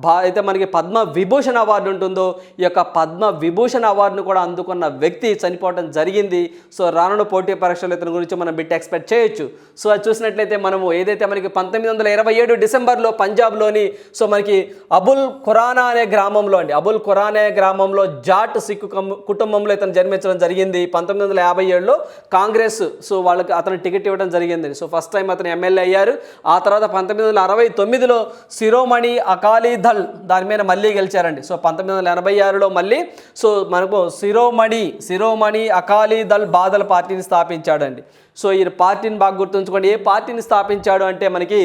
భా అయితే మనకి పద్మ విభూషణ్ అవార్డు ఉంటుందో ఈ యొక్క పద్మ విభూషణ్ అవార్డును కూడా అందుకున్న వ్యక్తి చనిపోవడం జరిగింది. సో రానున్న పోటీ పరీక్షలు ఇతని గురించి మనం బిట్ ఎక్స్పెక్ట్ చేయొచ్చు. సో అది చూసినట్లయితే మనము ఏదైతే మనకి పంతొమ్మిది వందల ఇరవై ఏడు డిసెంబర్లో పంజాబ్లోని సో మనకి అబుల్ ఖురానా అనే గ్రామంలో అండి. అబుల్ ఖురానా అనే గ్రామంలో జాట్ సిక్కు కుటుంబంలో ఇతను జన్మించడం జరిగింది. పంతొమ్మిది వందల యాభై ఏడులో కాంగ్రెస్ కాంగ్రెస్. సో వాళ్ళకి అతను టికెట్ ఇవ్వడం జరిగింది. సో ఫస్ట్ టైం అతను ఎమ్మెల్యే అయ్యారు. ఆ తర్వాత పంతొమ్మిది వందల అరవై తొమ్మిదిలో శిరోమణి అకాలీ దళ్ దాని మీద మళ్ళీ గెలిచారండి. సో పంతొమ్మిది వందల ఎనభై ఆరులో మళ్ళీ సో మనకు శిరోమణి శిరోమణి అకాలీ దళ్ బాదల్ పార్టీని స్థాపించాడండి. సో ఈ పార్టీని బాగా గుర్తుంచుకోండి. ఏ పార్టీని స్థాపించాడు అంటే మనకి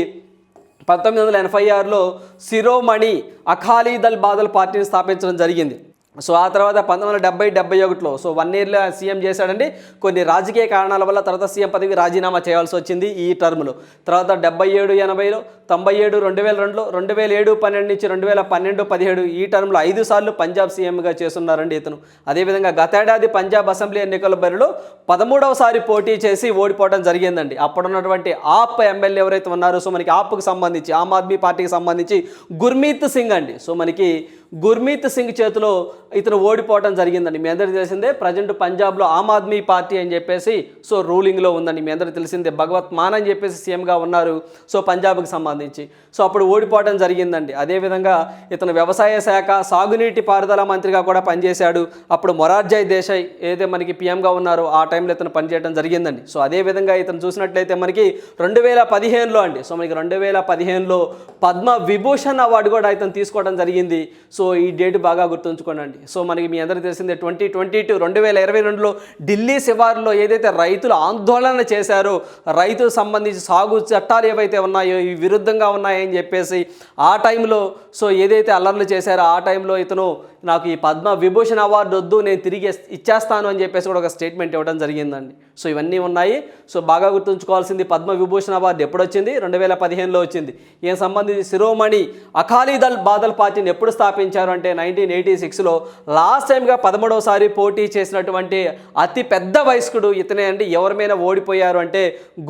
పంతొమ్మిది వందల ఎనభై ఆరులో శిరోమణి అకాలీ దళ్ బాదల్ పార్టీని స్థాపించడం జరిగింది. సో ఆ తర్వాత పంతొమ్మిది వందల డెబ్బై డెబ్బై ఒకటిలో సో వన్ ఇయర్లో సీఎం చేశాడండి. కొన్ని రాజకీయ కారణాల వల్ల తర్వాత సీఎం పదవి రాజీనామా చేయాల్సి వచ్చింది ఈ టర్మ్లో. తర్వాత డెబ్బై ఏడు ఎనభైలో తొంభై ఏడు రెండు వేల రెండులో రెండు వేల ఏడు పన్నెండు నుంచి రెండు వేల పన్నెండు పదిహేడు ఈ టర్మ్లో ఐదు సార్లు పంజాబ్ సీఎంగా చేస్తున్నారండి ఇతను. అదేవిధంగా గతేడాది పంజాబ్ అసెంబ్లీ ఎన్నికల బరిలో పదమూడవసారి పోటీ చేసి ఓడిపోవడం జరిగిందండి. అప్పుడున్నటువంటి ఆప్ ఎమ్మెల్యే ఎవరైతే ఉన్నారో సో మనకి ఆప్కు సంబంధించి ఆమ్ ఆద్మీ పార్టీకి సంబంధించి గుర్మీత్ సింగ్ అండి. సో మనకి గుర్మీత్ సింగ్ చేతిలో ఇతను ఓడిపోవడం జరిగిందండి. మీ అందరికీ తెలిసిందే ప్రజెంట్ పంజాబ్లో ఆమ్ ఆద్మీ పార్టీ అని చెప్పేసి సో రూలింగ్లో ఉందండి. మీ అందరికీ తెలిసిందే భగవత్ మాన్ అని చెప్పేసి సీఎంగా ఉన్నారు సో పంజాబ్కి సంబంధించి. సో అప్పుడు ఓడిపోవడం జరిగిందండి. అదేవిధంగా ఇతను వ్యవసాయ శాఖ సాగునీటి పారుదల మంత్రిగా కూడా పనిచేశాడు. అప్పుడు మొరార్జాయ్ దేశాయ్ ఏదైతే మనకి పీఎంగా ఉన్నారో ఆ టైంలో ఇతను పనిచేయడం జరిగిందండి. సో అదేవిధంగా ఇతను చూసినట్లయితే మనకి రెండు వేల పదిహేనులో అండి. సో మనకి రెండు వేల పదిహేనులో పద్మ విభూషణ్ అవార్డు కూడా ఇతను తీసుకోవడం జరిగింది. సో సో ఈ డేట్ బాగా గుర్తుంచుకోండి సో మనకి మీ అందరికీ తెలిసిందే ట్వంటీ ట్వంటీ టూ రెండు వేల ఇరవై రెండులో ఢిల్లీ శివారులో ఏదైతే రైతులు ఆందోళన చేశారో రైతులకు సంబంధించి సాగు చట్టాలు ఏవైతే ఉన్నాయో ఇవి విరుద్ధంగా ఉన్నాయని చెప్పేసి ఆ టైంలో సో ఏదైతే అల్లర్లు చేశారో ఆ టైంలో ఇతను నాకు ఈ పద్మ విభూషణ్ అవార్డు వద్దు నేను తిరిగి ఇచ్చేస్తాను అని చెప్పేసి కూడా ఒక స్టేట్మెంట్ ఇవ్వడం జరిగిందండి. సో ఇవన్నీ ఉన్నాయి. సో బాగా గుర్తుంచుకోవాల్సింది పద్మ విభూషణ్ అవార్డు ఎప్పుడు వచ్చింది రెండు వేల పదిహేనులో వచ్చింది. ఈయన సంబంధించి శిరోమణి అకాలీదల్ బాదల్ పార్టీని ఎప్పుడు స్థాపించారు అంటే నైన్టీన్ ఎయిటీ సిక్స్లో లాస్ట్ టైంగా పదమూడవసారి పోటీ చేసినటువంటి అతి పెద్ద వయస్కుడు ఇతనే అండి. ఎవరిమైనా ఓడిపోయారు అంటే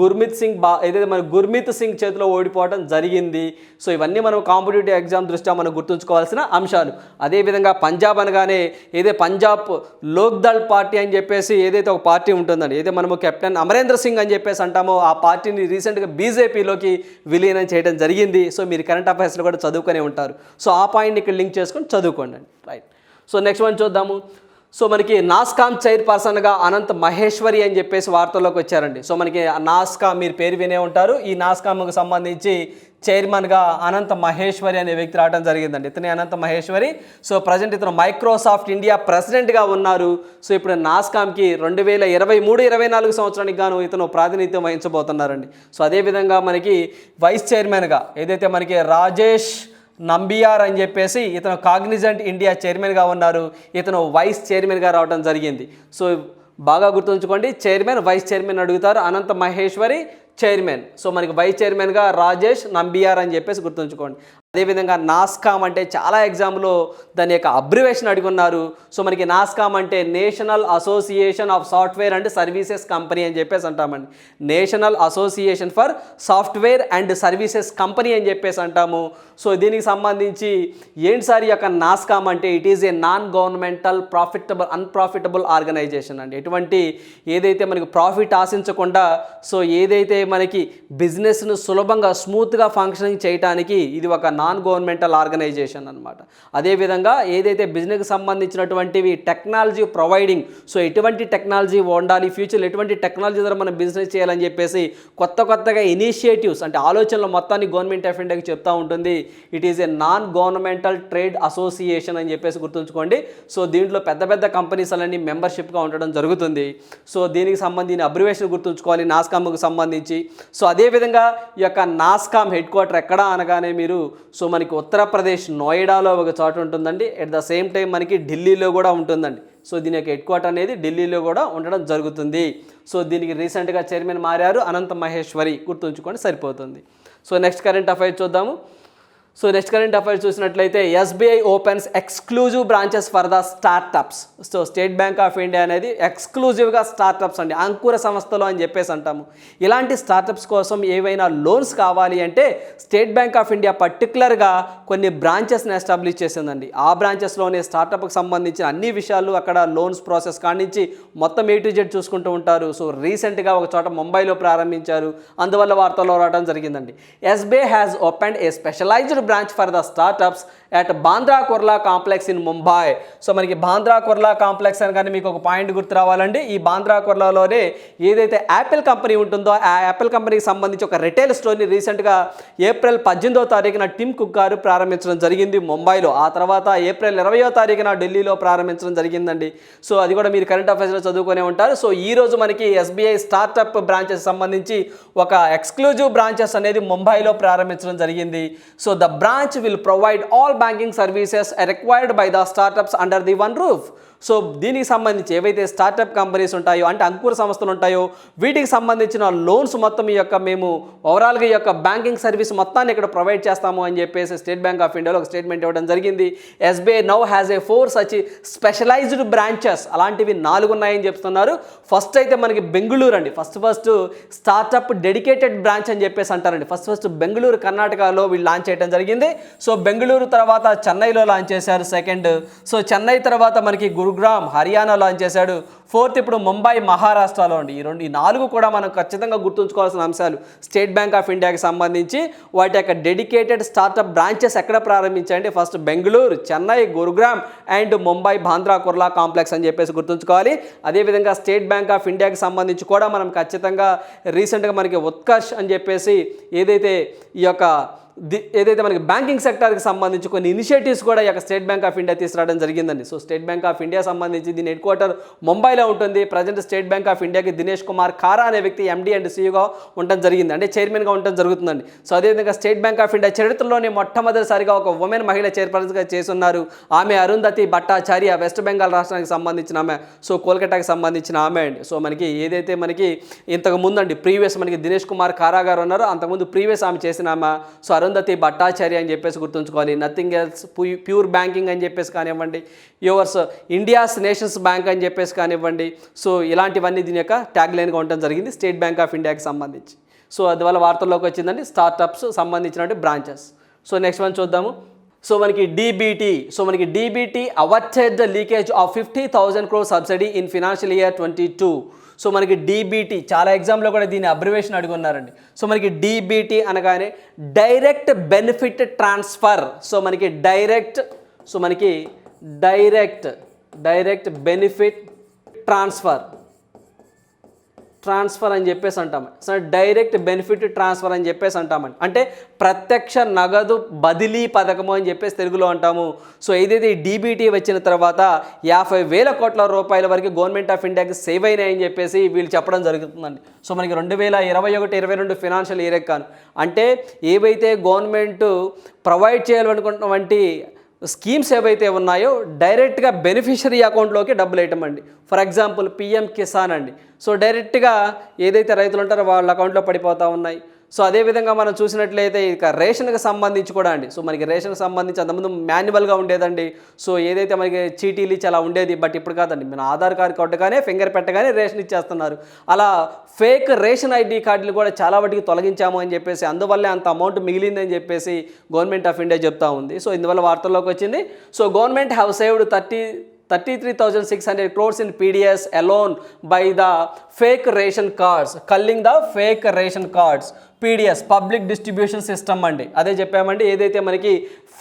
గుర్మిత్ సింగ్ బా ఏదైతే మన గుర్మిత్ సింగ్ చేతిలో ఓడిపోవడం జరిగింది. సో ఇవన్నీ మనం కాంపిటేటివ్ ఎగ్జామ్ దృష్ట్యా మనం గుర్తుంచుకోవాల్సిన అంశాలు. అదేవిధంగా పంజాబ్ అనగానే ఏదే పంజాబ్ లోక్దళ్ పార్టీ అని చెప్పేసి ఏదైతే ఒక పార్టీ ఉంటుందండి ఏదైతే మనము కెప్టెన్ అమరేంద్ర సింగ్ అని చెప్పేసి అంటామో. ఆ పార్టీని రీసెంట్గా బీజేపీలోకి విలీనం చేయడం జరిగింది. సో మీరు కరెంట్ అఫైర్స్లో కూడా చదువుకునే ఉంటారు. సో ఆ పాయింట్ని ఇక్కడ లింక్ చేసుకొని చదువుకోండి. రైట్. సో నెక్స్ట్ వన్ చూద్దాము. సో మనకి నాస్కామ్ చైర్పర్సన్గా అనంత్ మహేశ్వరి అని చెప్పేసి వార్తల్లోకి వచ్చారండి. సో మనకి నాస్కామ్ మీరు పేరు వినే ఉంటారు. ఈ నాస్కామ్కు సంబంధించి చైర్మన్గా అనంత మహేశ్వరి అనే వ్యక్తి రావడం జరిగిందండి. ఇతనే అనంత మహేశ్వరి. సో ప్రజెంట్ ఇతను మైక్రోసాఫ్ట్ ఇండియా ప్రెసిడెంట్గా ఉన్నారు. సో ఇప్పుడు నాస్కామ్కి రెండు వేల ఇరవై మూడు ఇరవై నాలుగు సంవత్సరానికి గాను ఇతను ప్రాతినిధ్యం వహించబోతున్నారండి. సో అదేవిధంగా మనకి వైస్ చైర్మన్గా ఏదైతే మనకి రాజేష్ నంబియార్ అని చెప్పేసి ఇతను కాగ్నిజెంట్ ఇండియా చైర్మన్గా ఉన్నారు. ఇతను వైస్ చైర్మన్గా రావడం జరిగింది. సో బాగా గుర్తుంచుకోండి చైర్మన్ వైస్ చైర్మన్ అడుగుతారు. అనంత మహేశ్వరి చైర్మన్. సో మనకి వైస్ చైర్మన్గా రాజేష్ నంబియార్ అని చెప్పేసి గుర్తుంచుకోండి. అదేవిధంగా నాస్కామ్ అంటే చాలా ఎగ్జామ్లో దాని యొక్క అబ్రివేషన్ అడుగున్నారు. సో మనకి నాస్కామ్ అంటే national association of software and services company అని చెప్పేసి అంటామండి. National association for software and services company అని చెప్పేసి అంటాము. సో దీనికి సంబంధించి ఏంటి సార్ ఈ యొక్క నాస్కామ్ అంటే? It is a non governmental profitable unprofitable organization అండి. ఎటువంటి ఏదైతే మనకి ప్రాఫిట్ ఆశించకుండా సో ఏదైతే మనకి బిజినెస్ను సులభంగా స్మూత్గా ఫంక్షనింగ్ చేయడానికి ఇది ఒక నాన్ గవర్నమెంటల్ ఆర్గనైజేషన్ అనమాట అదేవిధంగా ఏదైతే బిజినెస్కి సంబంధించినటువంటివి టెక్నాలజీ ప్రొవైడింగ్ సో ఎటువంటి టెక్నాలజీ ఉండాలి ఫ్యూచర్లో ఎటువంటి టెక్నాలజీ ద్వారా మనం బిజినెస్ చేయాలని చెప్పేసి కొత్త కొత్తగా ఇనిషియేటివ్స్ అంటే ఆలోచనలు మొత్తాన్ని గవర్నమెంట్ ఆఫ్ ఇండియాకి చెప్తా ఉంటుంది. It is a non governmental trade association అని చెప్పేసి గుర్తుంచుకోండి. సో దీంట్లో పెద్ద పెద్ద కంపెనీస్ అన్నీ మెంబర్షిప్గా ఉండడం జరుగుతుంది. సో దీనికి సంబంధించిన అబ్రివేషన్ గుర్తుంచుకోవాలి నాస్కామ్కు సంబంధించి. సో అదేవిధంగా ఈ యొక్క నాస్కామ్ హెడ్ క్వార్టర్ ఎక్కడ అనగానే మీరు సో మనకి ఉత్తరప్రదేశ్ నోయిడాలో ఒక చోట ఉంటుందండి. ఎట్ ద సేమ్ టైం మనకి ఢిల్లీలో కూడా ఉంటుందండి. సో దీని యొక్క హెడ్ క్వార్టర్ అనేది ఢిల్లీలో కూడా ఉండడం జరుగుతుంది. సో దీనికి రీసెంట్గా చైర్మన్ మారారు అనంత మహేశ్వరి. గుర్తుంచుకోండి సరిపోతుంది. సో నెక్స్ట్ కరెంట్ అఫైర్ చూద్దాము. సో నెక్స్ట్ కరెంట్ అఫైర్స్ చూసినట్లయితే SBI opens exclusive branches for the startups so State Bank of India అనేది ఎక్స్క్లూజివ్గా స్టార్టప్స్ అండి. అంకుర సంస్థలు అని చెప్పేసి అంటాము. ఇలాంటి స్టార్టప్స్ కోసం ఏవైనా లోన్స్ కావాలి అంటే స్టేట్ బ్యాంక్ ఆఫ్ ఇండియా పర్టికులర్గా కొన్ని బ్రాంచెస్ని ఎస్టాబ్లిష్ చేసిందండి. ఆ బ్రాంచెస్లోనే స్టార్టప్కి సంబంధించిన అన్ని విషయాలు అక్కడ లోన్స్ ప్రాసెస్ కానించి మొత్తం ఏ టు జెడ్ చూసుకుంటూ ఉంటారు. సో రీసెంట్గా ఒక చోట ముంబైలో ప్రారంభించారు. అందువల్ల వార్తల్లో రావడం జరిగిందండి. SBI has open a specialized branch for the startups at Bandra Kurla complex in Mumbai so మనకి బాంద్రా కుర్లా కాంప్లెక్స్ అని కానీ మీకు ఒక పాయింట్ గుర్తు రావాలండి. ఈ బాంద్రా కుర్లాలోనే ఏదైతే యాపిల్ కంపెనీ ఉంటుందో ఆ యాపిల్ కంపెనీకి సంబంధించి ఒక రిటైల్ స్టోర్ని రీసెంట్గా ఏప్రిల్ పద్దెనిమిదో తారీఖున టిమ్ కుక్ గారు ప్రారంభించడం జరిగింది ముంబైలో ఆ తర్వాత ఏప్రిల్ ఇరవయో తారీఖున ఢిల్లీలో ప్రారంభించడం జరిగిందండి. సో అది కూడా మీరు కరెంట్ అఫైర్స్లో చదువుకునే ఉంటారు. సో ఈ రోజు మనకి ఎస్బీఐ స్టార్టప్ బ్రాంచెస్ సంబంధించి ఒక ఎక్స్క్లూజివ్ బ్రాంచెస్ అనేది ముంబైలో ప్రారంభించడం జరిగింది. So the branch will provide all banking services required by the startups under the one roof. So దీనికి సంబంధించి ఏవైతే స్టార్టప్ కంపెనీస్ ఉంటాయో అంటే అంకుర సంస్థలు ఉంటాయో వీటికి సంబంధించిన లోన్స్ మొత్తం ఈ యొక్క మేము ఓవరాల్గా ఈ యొక్క బ్యాంకింగ్ సర్వీస్ మొత్తాన్ని ఇక్కడ ప్రొవైడ్ చేస్తాము అని చెప్పేసి స్టేట్ బ్యాంక్ ఆఫ్ ఇండియాలో ఒక స్టేట్మెంట్ ఇవ్వడం జరిగింది. SBI now has a four such specialized branches అలాంటివి నాలుగు ఉన్నాయని చెప్తున్నారు. ఫస్ట్ అయితే మనకి బెంగళూరు అండి. First first startup dedicated branch అని చెప్పేసి అంటారండి. ఫస్ట్ ఫస్ట్ బెంగళూరు కర్ణాటకలో వీళ్ళు లాంచ్ చేయడం జరిగింది. సో బెంగళూరు తర్వాత చెన్నైలో లాంచ్ చేశారు సెకండ్ సో చెన్నై తర్వాత మనకి గురుగ్రామ్ హర్యానా లాంచ్ చేశాడు. ఫోర్త్ ఇప్పుడు ముంబై మహారాష్ట్రలో అండి ఈ రెండు ఈ నాలుగు కూడా మనం ఖచ్చితంగా గుర్తుంచుకోవాల్సిన అంశాలు. స్టేట్ బ్యాంక్ ఆఫ్ ఇండియాకి సంబంధించి వాటి యొక్క డెడికేటెడ్ స్టార్టప్ బ్రాంచెస్ ఎక్కడ ప్రారంభించండి first Bengaluru Chennai Gurugram and Mumbai Bandra Kurla complex అని చెప్పేసి గుర్తుంచుకోవాలి. అదేవిధంగా స్టేట్ బ్యాంక్ ఆఫ్ ఇండియాకి సంబంధించి కూడా మనం ఖచ్చితంగా రీసెంట్గా మనకి ఉత్కర్ష్ అని చెప్పేసి ఏదైతే ఈ యొక్క ఏదైతే మనకి బ్యాంకింగ్ సెక్టార్కి సంబంధించి కొన్ని ఇనిషియేటివ్స్ కూడా ఈ యొక్క స్టేట్ బ్యాంక్ ఆఫ్ ఇండియా తీసుకురావడం జరిగిందండి. So State Bank of India సంబంధించి దీని హెడ్ క్వార్టర్ ముంబైలో ఉంటుంది. ప్రజెంట్ స్టేట్ బ్యాంక్ ఆఫ్ ఇండియాకి దినేష్ కుమార్ ఖారా అనే వ్యక్తి ఎండి అండ్ సీఈగా ఉండడం జరిగింది. అంటే చైర్మన్గా ఉండడం జరుగుతుందండి. సో అదేవిధంగా స్టేట్ బ్యాంక్ ఆఫ్ ఇండియా చరిత్రలోనే మొట్టమొదటిసారిగా ఒక ఉమెన్ మహిళ చైర్పర్సన్గా చేస్తున్నారు. ఆమె అరుంధతి భట్టాచార్య వెస్ట్ బెంగాల్ రాష్ట్రానికి సంబంధించిన ఆమె. సో కోల్కతాకి సంబంధించిన ఆమె అండి. సో మనకి ఏదైతే మనకి ఇంతకు అండి ప్రీవియస్ మనకి దినేష్ కుమార్ ఖారా గారు ఉన్నారో. అంతకుముందు ప్రీవియస్ ఆమె చేసిన ఆమె. సో అరుంధతి భట్టాచార్య అని చెప్పేసి గుర్తుంచుకోవాలి. నథింగ్ ఎల్స్ ప్యూర్ బ్యాంకింగ్ అని చెప్పేసి కానివ్వండి యువర్స్ ఇండియాస్ నేషన్స్ బ్యాంక్ అని చెప్పేసి కానివ్వండి. సో ఇలాంటివన్నీ దీని యొక్క ట్యాగ్ లైన్గా ఉండడం జరిగింది స్టేట్ బ్యాంక్ ఆఫ్ ఇండియాకి సంబంధించి. సో అందువల్ల వార్తల్లోకి వచ్చిందండి స్టార్టప్స్ సంబంధించినటువంటి బ్రాంచెస్ సో నెక్స్ట్ వన్ చూద్దాము. సో మనకి డీబీటీ సో మనకి DBT averted the leakage of fifty thousand crore subsidy in financial year twenty two so మనకి డీబీటీ చాలా ఎగ్జామ్లో కూడా దీని అబ్రివేషన్ అడుగున్నారండి. సో మనకి డీబీటీ అనగానే డైరెక్ట్ బెనిఫిట్ ట్రాన్స్ఫర్ సో మనకి డైరెక్ట్ సో మనకి direct direct benefit transfer transfer అని చెప్పేసి అంటాం. సో డైరెక్ట్ బెనిఫిట్ ట్రాన్స్ఫర్ అని చెప్పేసి అంటామండి అంటే ప్రత్యక్ష నగదు బదిలీ పథకము అని చెప్పేసి తెలుగులో అంటాము. సో ఏదైతే డీబీటీ వచ్చిన తర్వాత యాభై వేల కోట్ల రూపాయల వరకు గవర్నమెంట్ ఆఫ్ ఇండియాకి సేవ్ అయినాయని చెప్పేసి వీళ్ళు చెప్పడం జరుగుతుందండి. సో మనకి రెండు వేల ఇరవై ఒకటి ఇరవై రెండు ఫినాన్షియల్ ఇయర్ ఎక్కాను అంటే ఏవైతే గవర్నమెంట్ ప్రొవైడ్ చేయాలనుకుంటున్నటువంటి స్కీమ్స్ ఏవైతే ఉన్నాయో డైరెక్ట్గా బెనిఫిషరీ అకౌంట్లోకి డబ్బులు వేయటం అండి ఫర్ ఎగ్జాంపుల్ పిఎం కిసాన్ అండి. సో డైరెక్ట్గా ఏదైతే రైతులు ఉంటారో వాళ్ళ అకౌంట్లో పడిపోతూ ఉన్నాయి. సో అదేవిధంగా మనం చూసినట్లయితే ఇక రేషన్కి సంబంధించి కూడా అండి. సో మనకి రేషన్కి సంబంధించి అంతకుముందు మాన్యువల్గా ఉండేదండి. సో ఏదైతే మనకి చీటీలు ఇచ్చి అలా ఉండేది బట్ ఇప్పుడు కాదండి. మన ఆధార్ కార్డు కొట్టగానే ఫింగర్ పెట్టగానే రేషన్ ఇచ్చేస్తున్నారు. అలా ఫేక్ రేషన్ ఐడి కార్డులు కూడా చాలా వాటికి తొలగించాము అని చెప్పేసి అందువల్లే అంత అమౌంట్ మిగిలిందని చెప్పేసి గవర్నమెంట్ ఆఫ్ ఇండియా చెప్తా ఉంది. సో ఇందువల్ల వార్తల్లోకి వచ్చింది. So government have saved thirty thirty three thousand six hundred crores in PDS alone by the fake ration cards culling the fake ration cards PDS public distribution system అండి. అదే చెప్పామండి ఏదైతే మనకి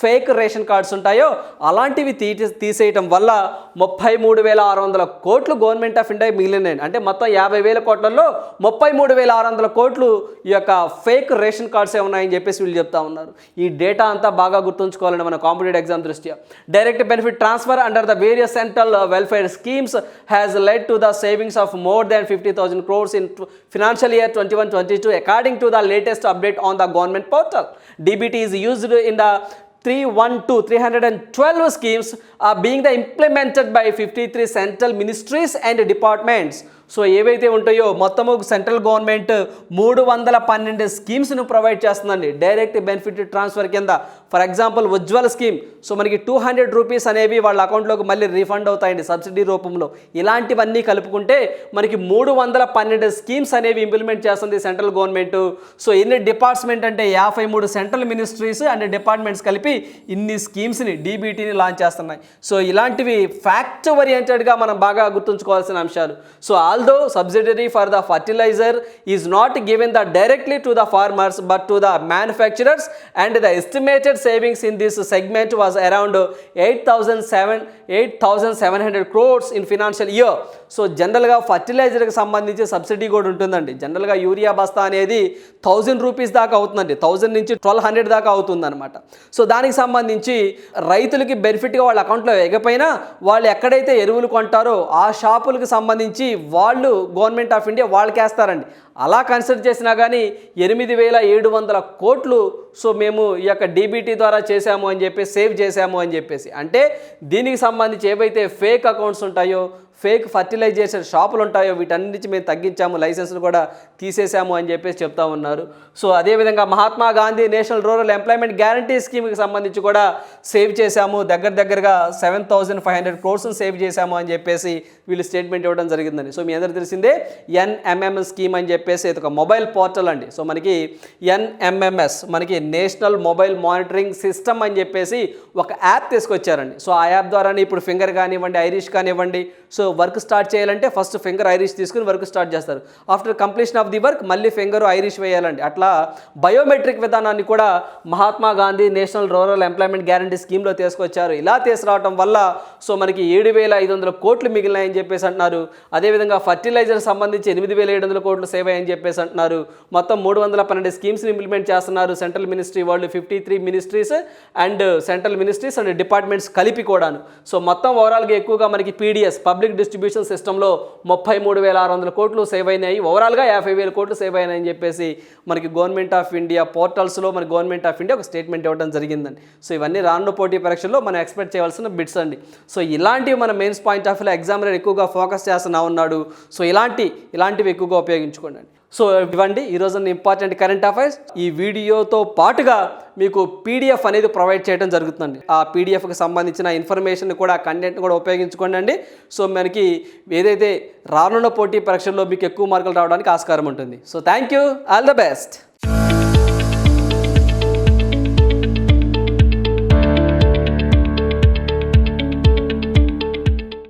ఫేక్ రేషన్ కార్డ్స్ ఉంటాయో అలాంటివి తీ తీసేయటం వల్ల ముప్పై మూడు వేల ఆరు వందల కోట్లు గవర్నమెంట్ ఆఫ్ ఇండియా మిగిలినాయి. అంటే మొత్తం యాభై వేల కోట్లలో ముప్పై మూడు వేల ఆరు వందల కోట్లు ఈ యొక్క ఫేక్ రేషన్ కార్డ్స్ ఉన్నాయని చెప్పేసి వీళ్ళు చెప్తా ఉన్నారు. ఈ డేటా అంతా బాగా గుర్తుంచుకోవాలని మన కాంపిటేటివ్ ఎగ్జామ్ దృష్ట్యా. Direct benefit transfer under the various central welfare schemes has led to the savings of more than fifty thousand crores in financial year twenty one twenty two according to the latest update on the government portal DBT is used in the 312, 312 schemes are being implemented by 53 central ministries and departments. So ఏవైతే ఉంటాయో మొత్తము central government మూడు వందల పన్నెండు స్కీమ్స్ను provide చేస్తుందండి. Direct benefit transfer కింద. For example Ujjwal scheme. So మనకి టూ హండ్రెడ్ రూపీస్ అనేవి వాళ్ళ అకౌంట్లోకి మళ్ళీ రీఫండ్ అవుతాయండి సబ్సిడీ రూపంలో. ఇలాంటివన్నీ కలుపుకుంటే మనకి మూడు వందల పన్నెండు స్కీమ్స్ అనేవి ఇంప్లిమెంట్ చేస్తుంది సెంట్రల్ గవర్నమెంట్. సో ఎన్ని డిపార్ట్మెంట్ అంటే యాభై మూడు సెంట్రల్ మినిస్ట్రీస్ అండ్ డిపార్ట్మెంట్స్ కలిపి ఇన్ని స్కీమ్స్ని డీబీటీని లాంచ్ చేస్తున్నాయి. సో ఇలాంటివి ఫ్యాక్ట్ ఓరియంటెడ్గా మనం బాగా గుర్తుంచుకోవాల్సిన అంశాలు. So although subsidiary for the fertilizer is not given the directly to the farmers but to the manufacturers and the estimated savings in this segment was around 8007 8700 crores in financial year so జనరల్గా ఫర్టిలైజర్కి సంబంధించి subsidy కూడా ఉంటుందండి జనరల్గా urea బస్తా అనేది thousand rupees దాకా అవుతుందండి థౌజండ్ నుంచి ట్వెల్వ్ హండ్రెడ్ దాకా అవుతుందన్నమాట సో దానికి సంబంధించి రైతులకి బెనిఫిట్గా వాళ్ళ అకౌంట్లో వేయకపోయినా వాళ్ళు ఎక్కడైతే ఎరువులు కొంటారో ఆ షాపులకు సంబంధించి వాళ్ళు వాళ్ళు గవర్నమెంట్ ఆఫ్ ఇండియా వాళ్ళకేస్తారండి. అలా కన్సిడర్ చేసినా కానీ ఎనిమిది వేల ఏడు వందల కోట్లు సో మేము ఈ యొక్క డీబీటీ ద్వారా చేశాము అని చెప్పేసి సేవ్ చేశాము అని చెప్పేసి. అంటే దీనికి సంబంధించి ఏవైతే ఫేక్ అకౌంట్స్ ఉంటాయో ఫేక్ ఫర్టిలైజేషన్ షాపులు ఉంటాయో వీటన్నిటి మేము తగ్గించాము లైసెన్స్లు కూడా తీసేసాము అని చెప్పేసి చెప్తా ఉన్నారు. సో అదేవిధంగా Mahatma Gandhi national rural employment guarantee స్కీమ్కి సంబంధించి కూడా సేవ్ చేశాము. దగ్గర దగ్గరగా సెవెన్ థౌజండ్ ఫైవ్ హండ్రెడ్ క్రోర్స్ని సేవ్ చేశాము అని చెప్పేసి వీళ్ళు స్టేట్మెంట్ ఇవ్వడం జరిగిందని సో మీ అందరూ తెలిసిందే ఎన్ఎంఎం స్కీమ్ అని చెప్పి చెప్పేసి ఇది ఒక మొబైల్ పోర్టల్ అండి. సో మనకి ఎన్ఎంఎంఎస్ మనకి నేషనల్ మొబైల్ మానిటరింగ్ సిస్టమ్ అని చెప్పేసి ఒక యాప్ తీసుకొచ్చారండి. సో ఆ యాప్ ద్వారానే ఇప్పుడు ఫింగర్ కానివ్వండి ఐరిష్ కానివ్వండి సో వర్క్ స్టార్ట్ చేయాలంటే ఫస్ట్ ఫింగర్ ఐరిష్ తీసుకుని వర్క్ స్టార్ట్ చేస్తారు. After completion of the work మళ్ళీ ఫింగర్ ఐరిష్ వేయాలండి. అట్లా బయోమెట్రిక్ విధానాన్ని కూడా Mahatma Gandhi national rural employment guarantee స్కీమ్లో తీసుకొచ్చారు. ఇలా తీసుకురావడం వల్ల సో మనకి ఏడు వేల ఐదు వందల కోట్లు మిగిలినాయని చెప్పేసి అంటున్నారు. అదేవిధంగా ఫర్టిలైజర్ సంబంధించి ఎనిమిది వేల ఏడు వందల కోట్లు సేవ్ అని చెప్పేసి అంటున్నారు. మొత్తం మూడు వందల పన్నెండు స్కీమ్స్ని ఇంప్లిమెంట్ చేస్తున్నారు సెంట్రల్ మినిస్ట్రీ వాళ్ళు fifty three ministries and central ministries and departments కలిపి కూడాను. సో మొత్తం ఓవరాల్గా ఎక్కువగా మనకి పీడిఎస్ పబ్లిక్ డిస్ట్రిబ్యూషన్ సిస్టంలో ముప్పై మూడు వేల ఆరు వందల కోట్లు సేవ్ అయినాయి. ఓవరాల్గా యాభై వేల కోట్లు సేవ్ అయినాయని చెప్పేసి మనకి గవర్నమెంట్ ఆఫ్ ఇండియా పోర్టల్స్లో మన గవర్నమెంట్ ఆఫ్ ఇండియా ఒక స్టేట్మెంట్ ఇవ్వడం జరిగిందండి. సో ఇవన్నీ రానున్న పోటీ పరీక్షల్లో మనం ఎక్స్పెక్ట్ చేయవలసిన బిట్స్ అండి. సో ఇలాంటివి మన మెయిన్స్ పాయింట్ ఆఫ్ వ్యూలో ఎగ్జామినర్ ఎక్కువగా ఫోకస్ చేస్తున్నా ఉన్నాడు సో ఇలాంటి ఇలాంటివి ఎక్కువగా ఉపయోగించుకోండి సో ఇవ్వండి ఈరోజు ఇంపార్టెంట్ కరెంట్ అఫైర్స్ ఈ వీడియోతో పాటుగా మీకు పీడిఎఫ్ అనేది ప్రొవైడ్ చేయడం జరుగుతుందండి. ఆ పీడిఎఫ్కి సంబంధించిన ఇన్ఫర్మేషన్ కూడా కంటెంట్ కూడా ఉపయోగించుకోండి అండి. సో మనకి ఏదైతే రానున్న పోటీ పరీక్షల్లో మీకు ఎక్కువ మార్కులు రావడానికి ఆస్కారం ఉంటుంది. So thank you all the best